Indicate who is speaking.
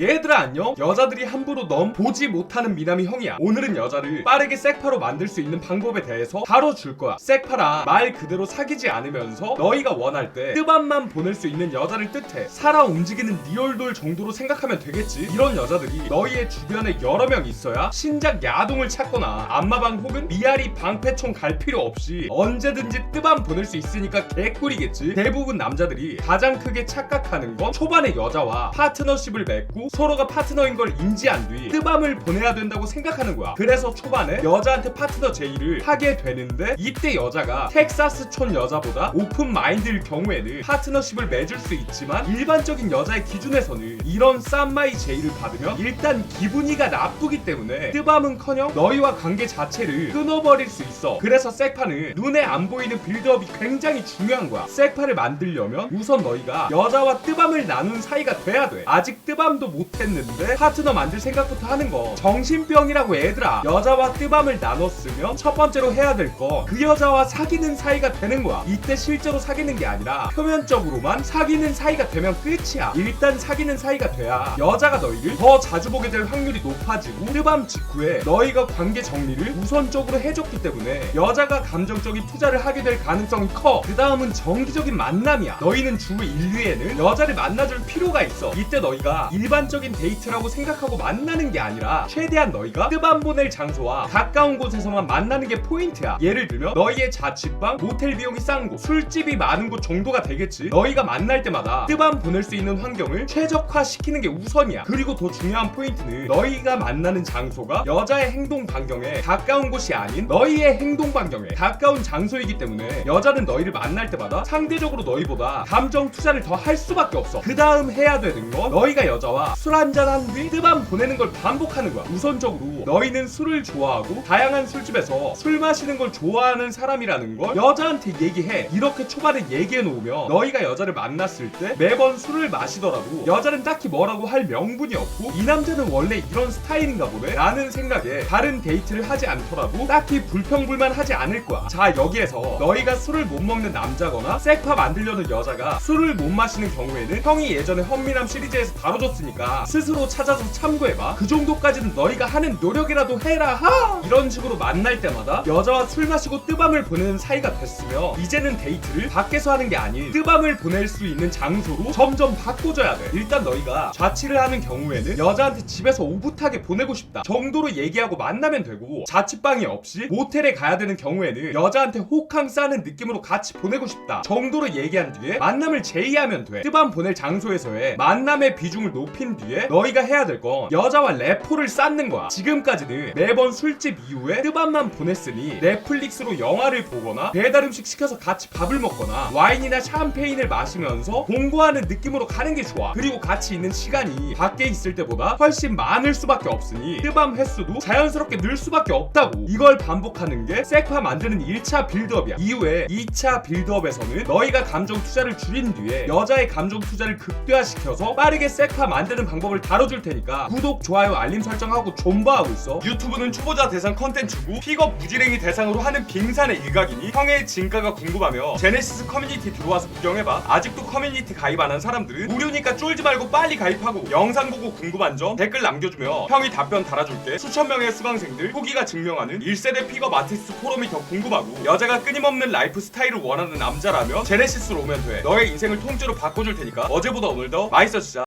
Speaker 1: 얘들아 안녕? 여자들이 함부로 넘 보지 못하는 미남이 형이야. 오늘은 여자를 빠르게 섹파로 만들 수 있는 방법에 대해서 다뤄줄 거야. 섹파라 말 그대로 사귀지 않으면서 너희가 원할 때 뜨밤만 보낼 수 있는 여자를 뜻해 살아 움직이는 리얼돌 정도로 생각하면 되겠지. 이런 여자들이 너희의 주변에 여러 명 있어야 신작 야동을 찾거나 안마방 혹은 미아리 방패총 갈 필요 없이 언제든지 뜨밤 보낼 수 있으니까 개꿀이겠지. 대부분 남자들이 가장 크게 착각하는 건 초반에 여자와 파트너십을 맺고 서로가 파트너인 걸 인지한 뒤 뜨밤을 보내야 된다고 생각하는 거야. 그래서 초반에 여자한테 파트너 제의를 하게 되는데 이때 여자가 텍사스촌 여자보다 오픈 마인드일 경우에는 파트너십을 맺을 수 있지만 일반적인 여자의 기준에서는 이런 쌈마이 제의를 받으면 일단 기분이가 나쁘기 때문에 뜨밤은커녕 너희와 관계 자체를 끊어버릴 수 있어. 그래서 섹파는 눈에 안 보이는 빌드업이 굉장히 중요한 거야. 섹파를 만들려면 우선 너희가 여자와 뜨밤을 나눈 사이가 돼야 돼. 아직 뜨밤도 못했는데 파트너 만들 생각부터 하는 거. 정신병이라고 얘들아. 여자와 뜨밤을 나눴으면 첫 번째로 해야 될 거. 그 여자와 사귀는 사이가 되는 거야. 이때 실제로 사귀는 게 아니라 표면적으로만 사귀는 사이가 되면 끝이야. 일단 사귀는 사이가 돼야 여자가 너희를 더 자주 보게 될 확률이 높아지고 뜨밤 직후에 너희가 관계 정리를 우선적으로 해줬기 때문에 여자가 감정적인 투자를 하게 될 가능성이 커 그 다음은 정기적인 만남이야. 너희는 주 1, 2에는 여자를 만나줄 필요가 있어. 이때 너희가 일반 적인 데이트라고 생각하고 만나는 게 아니라 최대한 너희가 뜨밤 보낼 장소와 가까운 곳에서만 만나는 게 포인트야. 예를 들면 너희의 자취방 모텔 비용이 싼 곳 술집이 많은 곳 정도가 되겠지. 너희가 만날 때마다 뜨밤 보낼 수 있는 환경을 최적화시키는 게 우선이야. 그리고 더 중요한 포인트는 너희가 만나는 장소가 여자의 행동 반경에 가까운 곳이 아닌 너희의 행동 반경에 가까운 장소이기 때문에 여자는 너희를 만날 때마다 상대적으로 너희보다 감정 투자를 더 할 수밖에 없어. 그 다음 해야 되는 건 너희가 여자와 술 한잔 한 뒤 뜨밤 보내는 걸 반복하는 거야. 우선적으로 너희는 술을 좋아하고 다양한 술집에서 술 마시는 걸 좋아하는 사람이라는 걸 여자한테 얘기해. 이렇게 초반에 얘기해 놓으면 너희가 여자를 만났을 때 매번 술을 마시더라도 여자는 딱히 뭐라고 할 명분이 없고 이 남자는 원래 이런 스타일인가 보네? 라는 생각에 다른 데이트를 하지 않더라도 딱히 불평불만 하지 않을 거야. 자 여기에서 너희가 술을 못 먹는 남자거나 섹파 만들려는 여자가 술을 못 마시는 경우에는 형이 예전에 헌미남 시리즈에서 다뤄줬으니까 스스로 찾아서 참고해봐. 그 정도까지는 너희가 하는 노력이라도 해라 하! 이런 식으로 만날 때마다 여자와 술 마시고 뜨밤을 보내는 사이가 됐으며 이제는 데이트를 밖에서 하는 게 아닌 뜨밤을 보낼 수 있는 장소로 점점 바꿔줘야 돼. 일단 너희가 자취를 하는 경우에는 여자한테 집에서 오붓하게 보내고 싶다 정도로 얘기하고 만나면 되고 자취방이 없이 모텔에 가야 되는 경우에는 여자한테 호캉 싸는 느낌으로 같이 보내고 싶다 정도로 얘기한 뒤에 만남을 제의하면 돼. 뜨밤 보낼 장소에서의 만남의 비중을 높인 뒤에 너희가 해야 될 건 여자와 레포를 쌓는 거야. 지금까지는 매번 술집 이후에 뜨밤만 보냈으니 넷플릭스로 영화를 보거나 배달 음식 시켜서 같이 밥을 먹거나 와인이나 샴페인을 마시면서 공부하는 느낌으로 가는 게 좋아. 그리고 같이 있는 시간이 밖에 있을 때보다 훨씬 많을 수밖에 없으니 뜨밤 횟수도 자연스럽게 늘 수밖에 없다고. 이걸 반복하는 게 섹파 만드는 1차 빌드업이야. 이후에 2차 빌드업에서는 너희가 감정 투자를 줄인 뒤에 여자의 감정 투자를 극대화시켜서 빠르게 섹파 만드는 방법을 다뤄줄 테니까 구독, 좋아요, 알림 설정하고 존버하고 있어. 유튜브는 초보자 대상 컨텐츠고 픽업 무지랭이 대상으로 하는 빙산의 일각이니 형의 진가가 궁금하며 제네시스 커뮤니티 들어와서 구경해봐. 아직도 커뮤니티 가입 안 한 사람들은 무료니까 쫄지 말고 빨리 가입하고 영상 보고 궁금한 점 댓글 남겨주면 형이 답변 달아줄게. 수천 명의 수강생들 후기가 증명하는 1세대 픽업 아티스트 포럼이 더 궁금하고 여자가 끊임없는 라이프 스타일을 원하는 남자라면 제네시스로 오면 돼. 너의 인생을 통째로 바꿔줄 테니까 어제보다 오늘 더 맛있어지자